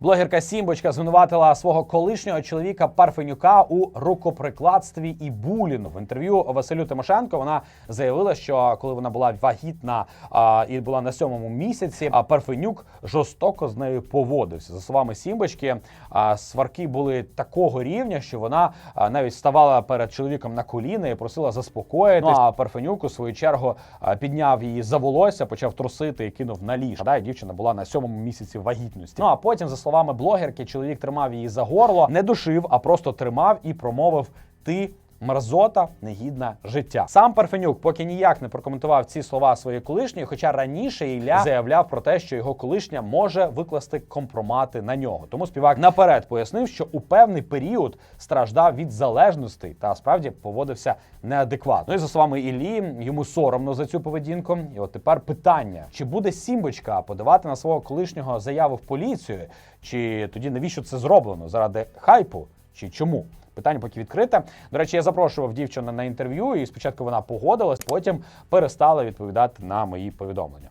Блогерка Сімбочка звинуватила свого колишнього чоловіка Парфенюка у рукоприкладстві і булінгу. В інтерв'ю Василю Тимошенко вона заявила, що коли вона була вагітна а, і була на сьомому місяці, а Парфенюк жорстоко з нею поводився. За словами Сімбочки, а, сварки були такого рівня, що вона а, навіть ставала перед чоловіком на коліна і просила заспокоїтись. Ну, а Парфенюк у свою чергу а, підняв її за волосся, почав трусити і кинув на ліжко. Гадаю, дівчина була на сьомому місяці вагітності. Ну а потім, за словами блогерки, чоловік тримав її за горло, не душив, а просто тримав і промовив ти. Мерзота негідна життя. Сам Парфенюк поки ніяк не прокоментував ці слова своєї колишньої, хоча раніше Ілля заявляв про те, що його колишня може викласти компромати на нього. Тому співак наперед пояснив, що у певний період страждав від залежностей та справді поводився неадекватно. Ну і за словами Іллі, йому соромно за цю поведінку. І от тепер питання: чи буде Сімбочка подавати на свого колишнього заяву в поліцію, чи тоді навіщо це зроблено заради хайпу, чи чому? Питання поки відкрите. До речі, я запрошував дівчину на інтерв'ю, і спочатку вона погодилась, потім перестала відповідати на мої повідомлення.